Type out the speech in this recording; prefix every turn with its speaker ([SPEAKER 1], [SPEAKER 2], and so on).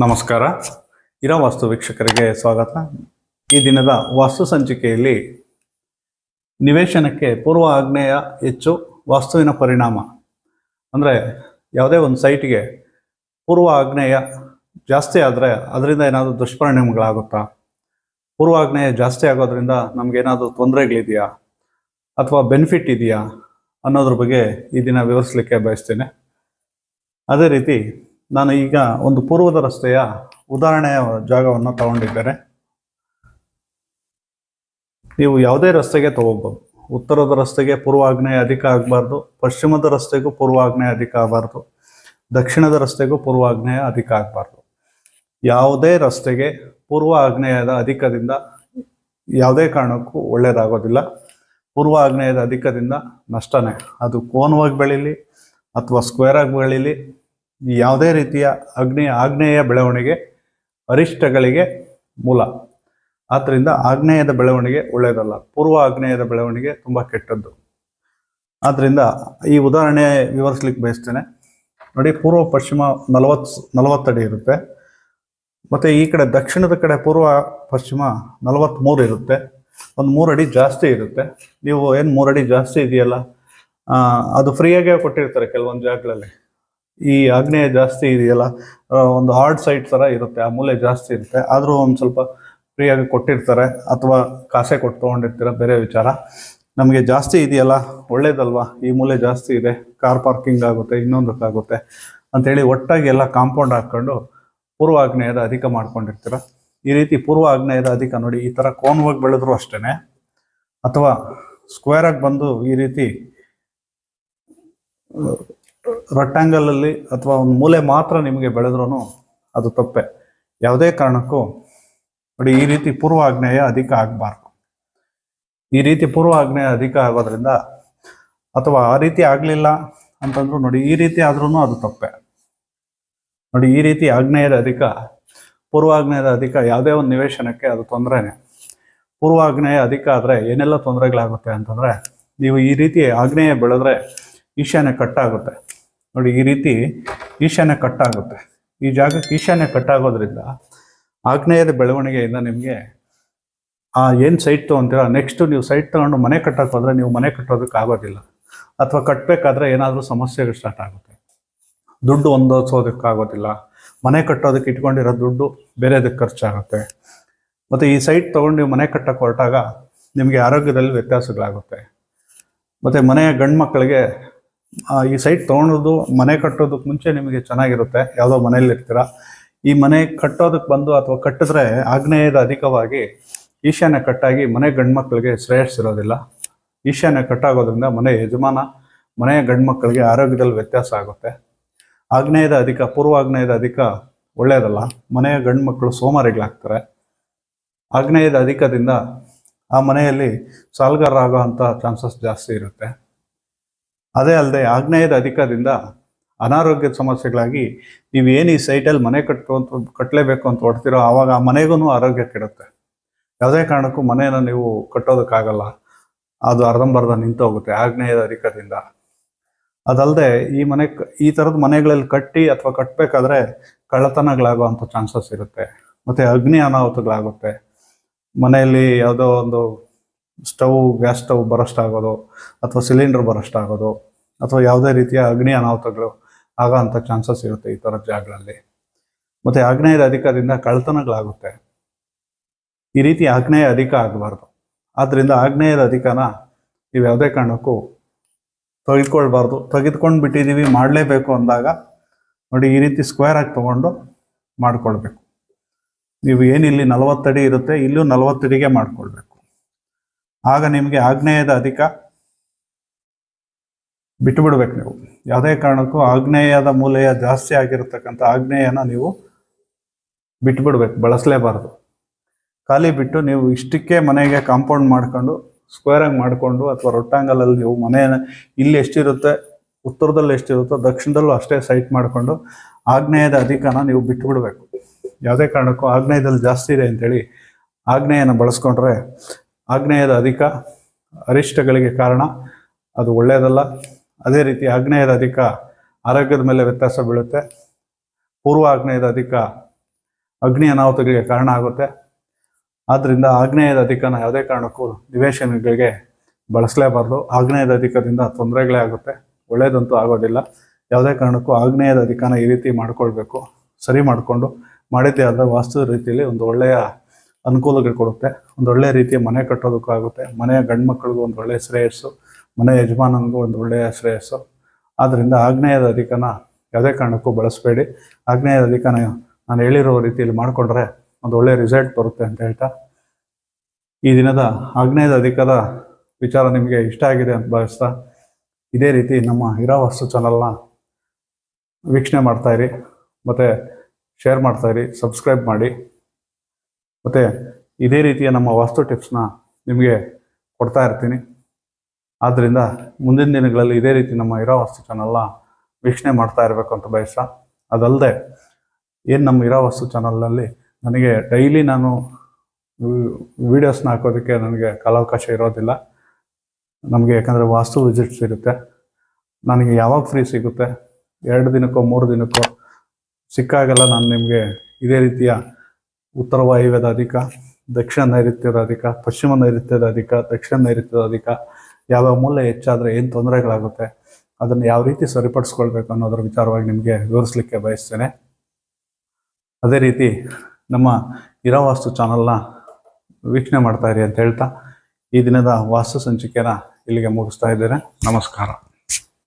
[SPEAKER 1] ನಮಸ್ಕಾರ. ಇರೋ ವಾಸ್ತು ವೀಕ್ಷಕರಿಗೆ ಸ್ವಾಗತ. ಈ ದಿನದ ವಾಸ್ತು ಸಂಚಿಕೆಯಲ್ಲಿ ನಿವೇಶನಕ್ಕೆ ಪೂರ್ವ ಆಗ್ನೇಯ ಹೆಚ್ಚು ವಾಸ್ತುವಿನ ಪರಿಣಾಮ. ಅಂದರೆ ಯಾವುದೇ ಒಂದು ಸೈಟಿಗೆ ಪೂರ್ವ ಆಗ್ನೇಯ ಜಾಸ್ತಿ ಆದರೆ ಅದರಿಂದ ಏನಾದರೂ ದುಷ್ಪರಿಣಾಮಗಳಾಗುತ್ತಾ? ಪೂರ್ವ ಆಗ್ನೇಯ ಜಾಸ್ತಿ ಆಗೋದ್ರಿಂದ ನಮಗೇನಾದರೂ ತೊಂದರೆಗಳಿದೆಯಾ? ಅಥವಾ ಬೆನಿಫಿಟ್ ಇದೆಯಾ? ಅನ್ನೋದ್ರ ಬಗ್ಗೆ ಈ ದಿನ ವಿವರಿಸಲಿಕ್ಕೆ ಬಯಸ್ತೇನೆ. ಅದೇ ರೀತಿ ನಾನು ಈಗ ಒಂದು ಪೂರ್ವದ ರಸ್ತೆಯ ಉದಾಹರಣೆಯ ಜಾಗವನ್ನು ತಗೊಂಡಿದ್ದೇನೆ. ನೀವು ಯಾವುದೇ ರಸ್ತೆಗೆ ತಗೋಬೋದು ಉತ್ತರದ ರಸ್ತೆಗೆ ಪೂರ್ವಾಗ್ನೇಯ ಅಧಿಕ ಆಗಬಾರ್ದು. ಪಶ್ಚಿಮದ ರಸ್ತೆಗೂ ಪೂರ್ವಾಗ್ನೇಯ ಅಧಿಕ ಆಗಬಾರ್ದು. ದಕ್ಷಿಣದ ರಸ್ತೆಗೂ ಪೂರ್ವಾಗ್ನೇಯ ಅಧಿಕ ಆಗಬಾರ್ದು. ಯಾವುದೇ ರಸ್ತೆಗೆ ಪೂರ್ವ ಆಗ್ನೇಯದ ಅಧಿಕದಿಂದ ಯಾವುದೇ ಕಾರಣಕ್ಕೂ ಒಳ್ಳೆಯದಾಗೋದಿಲ್ಲ. ಪೂರ್ವ ಆಗ್ನೇಯದ ಅಧಿಕದಿಂದ ನಷ್ಟನೇ. ಅದು ಕೋನವಾಗಿ ಬೆಳೀಲಿ ಅಥವಾ ಸ್ಕ್ವೇರ್ ಆಗಿ ಬೆಳೀಲಿ. ಯಾವುದೇ ರೀತಿಯ ಅಗ್ನಿ, ಆಗ್ನೇಯ ಬೆಳವಣಿಗೆ ಅರಿಷ್ಟಗಳಿಗೆ ಮೂಲ. ಆದ್ದರಿಂದ ಆಗ್ನೇಯದ ಬೆಳವಣಿಗೆ ಒಳ್ಳೆಯದಲ್ಲ. ಪೂರ್ವ ಆಗ್ನೇಯದ ಬೆಳವಣಿಗೆ ತುಂಬ ಕೆಟ್ಟದ್ದು. ಆದ್ದರಿಂದ ಈ ಉದಾಹರಣೆ ವಿವರಿಸ್ಲಿಕ್ಕೆ ಬಯಸ್ತೇನೆ. ನೋಡಿ, ಪೂರ್ವ, ಪಶ್ಚಿಮ ನಲವತ್ತು ನಲವತ್ತಡಿ ಇರುತ್ತೆ. ಮತ್ತು ಈ ಕಡೆ ದಕ್ಷಿಣದ ಕಡೆ ಪೂರ್ವ, ಪಶ್ಚಿಮ ನಲವತ್ತ್ಮೂರು ಇರುತ್ತೆ. ಒಂದು ಮೂರು ಅಡಿ ಜಾಸ್ತಿ ಇರುತ್ತೆ. ನೀವು ಏನು ಮೂರು ಅಡಿ ಜಾಸ್ತಿ ಇದೆಯಲ್ಲ? ಅದು ಫ್ರೀಯಾಗೇ ಕೊಟ್ಟಿರ್ತಾರೆ ಕೆಲವೊಂದು ಜಾಗಗಳಲ್ಲಿ. ಈ ಆಗ್ನೇಯ ಜಾಸ್ತಿ ಇದೆಯಲ್ಲ ಒಂದು ಹಾರ್ಡ್ ಸೈಟ್ ಥರ ಇರುತ್ತೆ, ಆ ಮೂಲೆ ಜಾಸ್ತಿ ಇರುತ್ತೆ. ಆದರೂ ಒಂದು ಸ್ವಲ್ಪ ಫ್ರೀಯಾಗಿ ಕೊಟ್ಟಿರ್ತಾರೆ ಅಥವಾ ಕಾಸೆ ಕೊಟ್ಟು ತೊಗೊಂಡಿರ್ತೀರ, ಬೇರೆ ವಿಚಾರ. ನಮಗೆ ಜಾಸ್ತಿ ಇದೆಯಲ್ಲ, ಒಳ್ಳೇದಲ್ವಾ? ಈ ಮೂಲೆ ಜಾಸ್ತಿ ಇದೆ ಕಾರ್ ಪಾರ್ಕಿಂಗ್ ಆಗುತ್ತೆ, ಇನ್ನೊಂದಕ್ಕಾಗುತ್ತೆ ಅಂತೇಳಿ ಒಟ್ಟಾಗಿ ಎಲ್ಲ ಕಾಂಪೌಂಡ್ ಹಾಕ್ಕೊಂಡು ಪೂರ್ವ ಆಗ್ನೇಯದ ಅಧಿಕ ಮಾಡ್ಕೊಂಡಿರ್ತೀರ. ಈ ರೀತಿ ಪೂರ್ವ ಆಗ್ನೇಯದ ಅಧಿಕ ನೋಡಿ, ಈ ಥರ ಕೋನ್ವಾಗಿ ಬೆಳೆದ್ರು ಅಷ್ಟೇ ಅಥವಾ ಸ್ಕ್ವೇರ್ ಆಗಿ ಬಂದು ಈ ರೀತಿ ಅಲ್ಲಿ ಅಥವಾ ಒಂದು ಮೂಲೆ ಮಾತ್ರ ನಿಮಗೆ ಬೆಳೆದ್ರೂ ಅದು ತಪ್ಪೆ. ಯಾವುದೇ ಕಾರಣಕ್ಕೂ ನೋಡಿ, ಈ ರೀತಿ ಪೂರ್ವ ಆಗ್ನೇಯ ಅಧಿಕ ಆಗಬಾರ್ದು. ಈ ರೀತಿ ಪೂರ್ವ ಆಗ್ನೇಯ ಅಧಿಕ ಆಗೋದ್ರಿಂದ ಅಥವಾ ಆ ರೀತಿ ಆಗಲಿಲ್ಲ ಅಂತಂದ್ರು ನೋಡಿ, ಈ ರೀತಿ ಆದ್ರೂ ಅದು ತಪ್ಪೆ. ನೋಡಿ, ಈ ರೀತಿ ಆಗ್ನೇಯದ ಅಧಿಕ, ಪೂರ್ವಾಗ್ನೇಯದ ಅಧಿಕ ಯಾವುದೇ ಒಂದು ನಿವೇಶನಕ್ಕೆ ಅದು ತೊಂದರೆನೇ. ಪೂರ್ವಾಗ್ನೇಯ ಅಧಿಕ ಆದರೆ ಏನೆಲ್ಲ ತೊಂದರೆಗಳಾಗುತ್ತೆ ಅಂತಂದರೆ, ನೀವು ಈ ರೀತಿ ಆಗ್ನೇಯ ಬೆಳೆದ್ರೆ ಈಶಾನ್ಯ ಕಟ್ಟಾಗುತ್ತೆ ನೋಡಿ, ಈ ರೀತಿ ಈಶಾನ್ಯ ಕಟ್ಟಾಗುತ್ತೆ. ಈ ಜಾಗಕ್ಕೆ ಈಶಾನ್ಯ ಕಟ್ಟಾಗೋದ್ರಿಂದ ಆಗ್ನೇಯದ ಬೆಳವಣಿಗೆಯಿಂದ ನಿಮಗೆ, ಆ ಏನು ಸೈಟ್ ತೊಗೊಂತೀರ ನೆಕ್ಸ್ಟು ನೀವು ಸೈಟ್ ತೊಗೊಂಡು ಮನೆ ಕಟ್ಟಕ್ಕೆ ಹೋದರೆ ನೀವು ಮನೆ ಕಟ್ಟೋದಕ್ಕೆ ಆಗೋದಿಲ್ಲ. ಅಥವಾ ಕಟ್ಟಬೇಕಾದ್ರೆ ಏನಾದರೂ ಸಮಸ್ಯೆಗಳು ಸ್ಟಾರ್ಟ್ ಆಗುತ್ತೆ. ದುಡ್ಡು ಹೊಂದೋಸೋದಕ್ಕಾಗೋದಿಲ್ಲ. ಮನೆ ಕಟ್ಟೋದಕ್ಕೆ ಇಟ್ಕೊಂಡಿರೋ ದುಡ್ಡು ಬೇರೆದಕ್ಕೆ ಖರ್ಚಾಗುತ್ತೆ. ಮತ್ತು ಈ ಸೈಟ್ ತೊಗೊಂಡು ನೀವು ಮನೆ ಕಟ್ಟಕ್ಕೆ ಹೊರಟಾಗ ನಿಮಗೆ ಆರೋಗ್ಯದಲ್ಲಿ ವ್ಯತ್ಯಾಸಗಳಾಗುತ್ತೆ. ಮತ್ತು ಮನೆಯ ಗಂಡು ಮಕ್ಕಳಿಗೆ ಈ ಸೈಟ್ ತೊಗೊಳೋದು, ಮನೆ ಕಟ್ಟೋದಕ್ಕೆ ಮುಂಚೆ ನಿಮಗೆ ಚೆನ್ನಾಗಿರುತ್ತೆ. ಯಾವುದೋ ಮನೆಯಲ್ಲಿ ಇರ್ತೀರ. ಈ ಮನೆ ಕಟ್ಟೋದಕ್ಕೆ ಬಂದು ಅಥವಾ ಕಟ್ಟಿದ್ರೆ ಆಗ್ನೇಯದ ಅಧಿಕವಾಗಿ ಈಶಾನ್ಯ ಕಟ್ಟಾಗಿ ಮನೆ ಗಂಡು ಮಕ್ಕಳಿಗೆ ಶ್ರೇಯಸ್ಸಿರೋದಿಲ್ಲ ಈಶಾನ್ಯ ಕಟ್ಟಾಗೋದ್ರಿಂದ ಮನೆ ಯಜಮಾನ ಮನೆಯ ಗಂಡು ಮಕ್ಕಳಿಗೆ ಆರೋಗ್ಯದಲ್ಲಿ ವ್ಯತ್ಯಾಸ ಆಗುತ್ತೆ. ಆಗ್ನೇಯದ ಅಧಿಕ ಪೂರ್ವಾಗ್ನೇಯದ ಅಧಿಕ ಒಳ್ಳೆಯದಲ್ಲ ಮನೆಯ ಗಂಡು ಮಕ್ಕಳು ಸೋಮಾರಿಗಳಾಗ್ತಾರೆ. ಆಗ್ನೇಯದ ಅಧಿಕದಿಂದ ಆ ಮನೆಯಲ್ಲಿ ಸಾಲ್ಗಾರ ಆಗೋ ಅಂಥ ಚಾನ್ಸಸ್ ಜಾಸ್ತಿ ಇರುತ್ತೆ. ಅದೇ ಅಲ್ಲದೆ ಆಗ್ನೇಯದ ಅಧಿಕದಿಂದ ಅನಾರೋಗ್ಯದ ಸಮಸ್ಯೆಗಳಾಗಿ ನೀವು ಏನು ಈ ಸೈಟಲ್ಲಿ ಮನೆ ಕಟ್ಟು ಅಂತ ಕಟ್ಟಲೇಬೇಕು ಅಂತ ಹೊಡ್ತಿರೋ ಆವಾಗ ಆ ಮನೆಗೂ ಆರೋಗ್ಯ ಕೆಡುತ್ತೆ. ಯಾವುದೇ ಕಾರಣಕ್ಕೂ ಮನೆಯನ್ನು ನೀವು ಕಟ್ಟೋದಕ್ಕಾಗಲ್ಲ. ಅದು ಅರ್ಧಂಬರ್ಧ ನಿಂತು ಹೋಗುತ್ತೆ ಆಗ್ನೇಯದ ಅಧಿಕದಿಂದ ಅದಲ್ಲದೆ ಈ ಮನೆ ಈ ಥರದ ಮನೆಗಳಲ್ಲಿ ಕಟ್ಟಿ ಅಥವಾ ಕಟ್ಟಬೇಕಾದ್ರೆ ಕಳ್ಳತನಗಳಾಗುವಂಥ ಚಾನ್ಸಸ್ ಇರುತ್ತೆ. ಮತ್ತು ಅಗ್ನಿ ಅನಾಹುತಗಳಾಗುತ್ತೆ. ಮನೆಯಲ್ಲಿ ಯಾವುದೋ ಒಂದು ಸ್ಟವ್, ಗ್ಯಾಸ್ ಸ್ಟವ್ ಬರೋಷ್ಟಾಗೋದು ಅಥವಾ ಸಿಲಿಂಡರ್ ಬರೋಷ್ಟಾಗೋದು ಅಥವಾ ಯಾವುದೇ ರೀತಿಯ ಅಗ್ನಿ ಅನಾಹುತಗಳು ಆಗೋ ಅಂಥ ಚಾನ್ಸಸ್ ಇರುತ್ತೆ ಈ ಥರ ಜಾಗಗಳಲ್ಲಿ. ಮತ್ತು ಆಗ್ನೇಯದ ಅಧಿಕದಿಂದ ಕಳ್ತನಗಳಾಗುತ್ತೆ ಈ ರೀತಿ ಆಗ್ನೇಯ ಅಧಿಕ ಆಗಬಾರ್ದು. ಆದ್ದರಿಂದ ಆಗ್ನೇಯದ ಅಧಿಕನ ನೀವು ಯಾವುದೇ ಕಾರಣಕ್ಕೂ ತೆಗೆದುಕೊಳ್ಬಾರ್ದು ತೆಗೆದುಕೊಂಡು ಬಿಟ್ಟಿದ್ದೀವಿ ಮಾಡಲೇಬೇಕು ಅಂದಾಗ ನೋಡಿ ಈ ರೀತಿ ಸ್ಕ್ವೇರ್ ಆಗಿ ತೊಗೊಂಡು ಮಾಡಿಕೊಳ್ಬೇಕು. ನೀವು ಏನಿಲ್ಲಿ ನಲವತ್ತಡಿ ಇರುತ್ತೆ, ಇಲ್ಲೂ ನಲವತ್ತಡಿಗೆ ಮಾಡ್ಕೊಳ್ಬೇಕು. ಆಗ ನಿಮಗೆ ಆಗ್ನೇಯದ ಅಧಿಕ ಬಿಟ್ಟು ಬಿಡ್ಬೇಕು ನೀವು. ಯಾವುದೇ ಕಾರಣಕ್ಕೂ ಆಗ್ನೇಯದ ಮೂಲೆಯ ಜಾಸ್ತಿ ಆಗಿರತಕ್ಕಂಥ ಆಗ್ನೇಯನ ನೀವು ಬಿಟ್ಟು ಬಿಡ್ಬೇಕು ಬಳಸಲೇಬಾರ್ದು. ಖಾಲಿ ಬಿಟ್ಟು ನೀವು ಇಷ್ಟಕ್ಕೆ ಮನೆಗೆ ಕಾಂಪೌಂಡ್ ಮಾಡ್ಕೊಂಡು ಸ್ಕ್ವೇರಾಗಿ ಮಾಡಿಕೊಂಡು ಅಥವಾ ರೊಟ್ಟಾಂಗಲಲ್ಲಿ ನೀವು ಮನೆಯ ಇಲ್ಲಿ ಎಷ್ಟಿರುತ್ತೆ, ಉತ್ತರದಲ್ಲಿ ಎಷ್ಟಿರುತ್ತೋ ದಕ್ಷಿಣದಲ್ಲೂ ಅಷ್ಟೇ ಸೈಟ್ ಮಾಡಿಕೊಂಡು ಆಗ್ನೇಯದ ಅಧಿಕನ ನೀವು ಬಿಟ್ಟು ಬಿಡಬೇಕು ಯಾವುದೇ ಕಾರಣಕ್ಕೂ ಆಗ್ನೇಯದಲ್ಲಿ ಜಾಸ್ತಿ ಇದೆ ಅಂತೇಳಿ ಆಗ್ನೇಯನ ಬಳಸ್ಕೊಂಡ್ರೆ ಆಗ್ನೇಯದ ಅಧಿಕ ಅರಿಷ್ಟಗಳಿಗೆ ಕಾರಣ ಅದು ಒಳ್ಳೆಯದಲ್ಲ. ಅದೇ ರೀತಿ ಆಗ್ನೇಯದ ಅಧಿಕ ಆರೋಗ್ಯದ ಮೇಲೆ ವ್ಯತ್ಯಾಸ ಬೀಳುತ್ತೆ. ಪೂರ್ವ ಆಗ್ನೇಯದ ಅಧಿಕ ಅಗ್ನಿ ಅನಾಹುತಗಳಿಗೆ ಕಾರಣ ಆಗುತ್ತೆ. ಆದ್ದರಿಂದ ಆಗ್ನೇಯದ ಅಧಿಕನ ಯಾವುದೇ ಕಾರಣಕ್ಕೂ ನಿವೇಶನಗಳಿಗೆ ಬಳಸಲೇಬಾರ್ದು. ಆಗ್ನೇಯದ ಅಧಿಕದಿಂದ ತೊಂದರೆಗಳೇ ಆಗುತ್ತೆ. ಒಳ್ಳೆಯದಂತೂ ಆಗೋದಿಲ್ಲ. ಯಾವುದೇ ಕಾರಣಕ್ಕೂ ಆಗ್ನೇಯದ ಅಧಿಕನ ಈ ರೀತಿ ಮಾಡಿಕೊಳ್ಬೇಕು. ಸರಿ ಮಾಡಿಕೊಂಡು ಮಾಡಿದ್ದೇ ಆದರೆ ವಾಸ್ತು ರೀತಿಯಲ್ಲಿ ಒಂದು ಒಳ್ಳೆಯ ಅನುಕೂಲಗಳು ಕೊಡುತ್ತೆ. ಒಂದು ಒಳ್ಳೆ ರೀತಿಯ ಮನೆ ಕಟ್ಟೋದಕ್ಕಾಗುತ್ತೆ ಮನೆಯ ಗಂಡು ಮಕ್ಕಳಿಗೂ ಒಂದು ಒಳ್ಳೆಯ ಶ್ರೇಯಸ್ಸು, ಮನೆಯ ಯಜಮಾನನಿಗೂ ಒಂದು ಒಳ್ಳೆಯ ಶ್ರೇಯಸ್ಸು. ಆದ್ದರಿಂದ ಆಗ್ನೇಯದ ಅಧಿಕನ ಯಾವುದೇ ಕಾರಣಕ್ಕೂ ಬಳಸಬೇಡಿ. ಆಗ್ನೇಯದ ಅಧಿಕನ ನಾನು ಹೇಳಿರೋ ರೀತಿಯಲ್ಲಿ ಮಾಡಿಕೊಂಡ್ರೆ ಒಂದು ಒಳ್ಳೆಯ ರಿಸಲ್ಟ್ ಬರುತ್ತೆ ಅಂತ ಹೇಳ್ತಾ. ಈ ದಿನದ ಆಗ್ನೇಯದ ಅಧಿಕದ ವಿಚಾರ ನಿಮಗೆ ಇಷ್ಟ ಆಗಿದೆ ಅಂತ ಭಾವಿಸ್ತಾ, ಇದೇ ರೀತಿ ನಮ್ಮ ಹಿರಾವಸ್ತು ಚಾನಲ್ನ ವೀಕ್ಷಣೆ ಮಾಡ್ತಾಯಿರಿ ಮತ್ತು ಶೇರ್ ಮಾಡ್ತಾಯಿರಿ ಸಬ್ಸ್ಕ್ರೈಬ್ ಮಾಡಿ. ಮತ್ತು ಇದೇ ರೀತಿಯ ನಮ್ಮ ವಾಸ್ತು ಟಿಪ್ಸ್ನ ನಿಮಗೆ ಕೊಡ್ತಾ ಇರ್ತೀನಿ. ಆದ್ದರಿಂದ ಮುಂದಿನ ದಿನಗಳಲ್ಲಿ ಇದೇ ರೀತಿ ನಮ್ಮ ಇರೋ ವಾಸ್ತು ಚಾನಲ್ನ ವೀಕ್ಷಣೆ ಮಾಡ್ತಾ ಇರಬೇಕು ಅಂತ ಬಯಸ ಅದಲ್ಲದೆ ಏನು ನಮ್ಮ ಇರೋ ವಸ್ತು ಚಾನಲ್ನಲ್ಲಿ ನನಗೆ ಡೈಲಿ ನಾನು ವೀಡಿಯೋಸ್ನ ಹಾಕೋದಕ್ಕೆ ನನಗೆ ಕಾಲಾವಕಾಶ ಇರೋದಿಲ್ಲ. ನಮಗೆ ಯಾಕಂದರೆ ವಾಸ್ತು ವಿಸಿಟ್ಸ್ ಇರುತ್ತೆ. ನನಗೆ ಯಾವಾಗ ಫ್ರೀ ಸಿಗುತ್ತೆ? ಎರಡು ದಿನಕ್ಕೋ, ಮೂರು ದಿನಕ್ಕೋ ಸಿಕ್ಕಾಗೆಲ್ಲ ನಾನು ನಿಮಗೆ ಇದೇ ರೀತಿಯ ಉತ್ತರ ವಾಯುವ್ಯದ ಅಧಿಕ, ದಕ್ಷಿಣ ನೈಋತ್ಯದ ಅಧಿಕ, ಪಶ್ಚಿಮ ನೈಋತ್ಯದ ಅಧಿಕ, ದಕ್ಷಿಣ ನೈಋತ್ಯದ ಅಧಿಕ, ಯಾವ್ಯಾವ ಮೂಲ ಹೆಚ್ಚಾದರೆ ಏನು ತೊಂದರೆಗಳಾಗುತ್ತೆ, ಅದನ್ನು ಯಾವ ರೀತಿ ಸರಿಪಡಿಸ್ಕೊಳ್ಬೇಕು ಅನ್ನೋದರ ವಿಚಾರವಾಗಿ ನಿಮಗೆ ವಿವರಿಸಲಿಕ್ಕೆ ಬಯಸ್ತೇನೆ. ಅದೇ ರೀತಿ ನಮ್ಮ ಇರಾವಾಸ್ತು ಚಾನಲ್ನ ವೀಕ್ಷಣೆ ಮಾಡ್ತಾ ಇರಿ ಅಂತ ಹೇಳ್ತಾ ಈ ದಿನದ ವಾಸ್ತು ಸಂಚಿಕೆನ ಇಲ್ಲಿಗೆ ಮುಗಿಸ್ತಾ ಇದ್ದೇನೆ. ನಮಸ್ಕಾರ.